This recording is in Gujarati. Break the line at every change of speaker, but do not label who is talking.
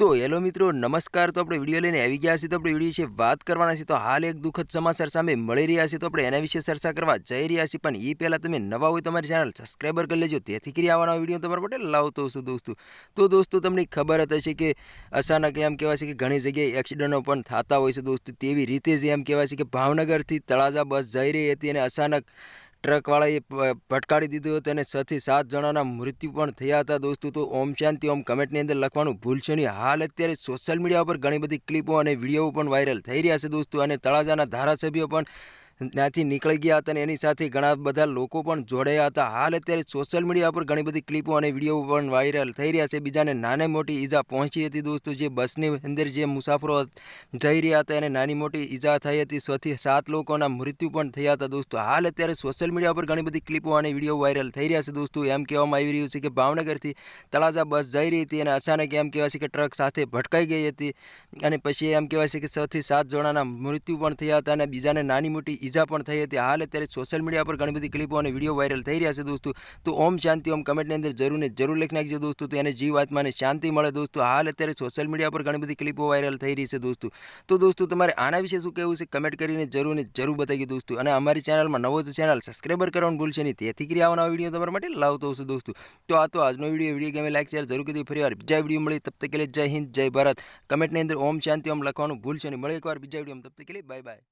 તો હેલો મિત્રો, નમસ્કાર. તો આપણે વીડિયો લઈને આવી ગયા છીએ. તો આપણે વીડિયો છે વાત કરવાના છે તો હાલ એક દુઃખદ સમાચાર સામે મળી રહ્યા છે. તો આપણે એના વિશે ચર્ચા કરવા જઈ રહ્યા છીએ. પણ એ પહેલાં તમે નવા હોય તમારી ચેનલ સબસ્ક્રાઈબર કરી લેજો. તેથી કરી આવવાના વીડિયો તમારા માટે લાવતો છું દોસ્તો. તો દોસ્તો, તમને ખબર હતી હશે કે અચાનક એમ કહેવાય છે કે ઘણી જગ્યાએ એક્સિડન્ટો પણ થતા હોય છે દોસ્તો. તેવી રીતે જ એમ કહેવાય છે કે ભાવનગરથી તળાજા બસ જઈ રહી હતી અને અચાનક ટ્રકવાળાએ ભટકાડી દીધું હતું અને છથી સાત જણાના મૃત્યુ પણ થયા હતા. દોસ્તો, તો ઓમ શાંતિ, ઓમ કમેન્ટની અંદર લખવાનું ભૂલશો નહીં. હાલ અત્યારે સોશિયલ મીડિયા પર ઘણી બધી ક્લિપો અને વીડિયો પણ વાયરલ થઈ રહ્યા છે દોસ્તો. અને તળાજાના ધારાસભ્યો પણ ત્યાંથી નીકળી ગયા હતા અને એની સાથે ઘણા બધા લોકો પણ જોડાયા હતા. હાલ અત્યારે સોશિયલ મીડિયા પર ઘણી બધી ક્લિપો અને વીડિયો પણ વાયરલ થઈ રહ્યા છે. બીજાને નાની મોટી ઈજા પહોંચી હતી દોસ્તો. જે બસની અંદર જે મુસાફરો જઈ રહ્યા હતા એને નાની મોટી ઈજા થઈ હતી. છથી સાત લોકોના મૃત્યુ પણ થયા હતા દોસ્તો. હાલ અત્યારે સોશિયલ મીડિયા પર ઘણી બધી ક્લિપો અને વીડિયો વાયરલ થઈ રહ્યા છે દોસ્તો. એમ કહેવામાં આવી રહ્યું છે કે ભાવનગરથી તળાજા બસ જઈ રહી હતી અને અચાનક એમ કહેવાય છે કે ટ્રક સાથે ભટકાઈ ગઈ હતી. અને પછી એમ કહેવાય છે કે છથી સાત જણાના મૃત્યુ પણ થયા હતા અને બીજાને નાની મોટી ઈજા પણ થઈ હતી. હાલ અત્યારે સોશિયલ મીડિયા પર ઘણી બધી ક્લિપો અને વીડિયો વાયરલ થઈ રહ્યા છે દોસ્તો. તો ઓમ શાંતિ ઓમ કમેન્ટની અંદર જરૂર જરૂર લખી નાખજો દોસ્તો. તો એને જીવ આત્માને શાંતિ મળે દોસ્તો. હાલ અત્યારે સોશિયલ મીડિયા પર ઘણી બધી ક્લિપો વાયરલ થઈ રહી છે દોસ્તો. તો દોસ્તો તમારે આના વિશે શું કહેવું છે કમેન્ટ કરીને જરૂર જરૂર બતાવી દોસ્તો. અને અમારી ચેનલમાં નવો તો ચેનલ સબસ્ક્રાઈબર કરવાનું ભૂલશે નહીં. તેથી કરી આવવાના વીડિયો તમારા માટે લાવતો હશે દોસ્તો. તો આ તો આજનો વીડિયો વીડિયો ગમે લાઈક શેર જરૂર કરી ફરી વાર બીજા વીડિયો મળી તબ તક કે જય હિન્દ, જય ભારત. કમેન્ટની અંદર ઓમ શાંતિ ઓમ લખવાનું ભૂલશે નહીં. મળે એકવાર બીજા વીડિયો તબ તક બાય બાય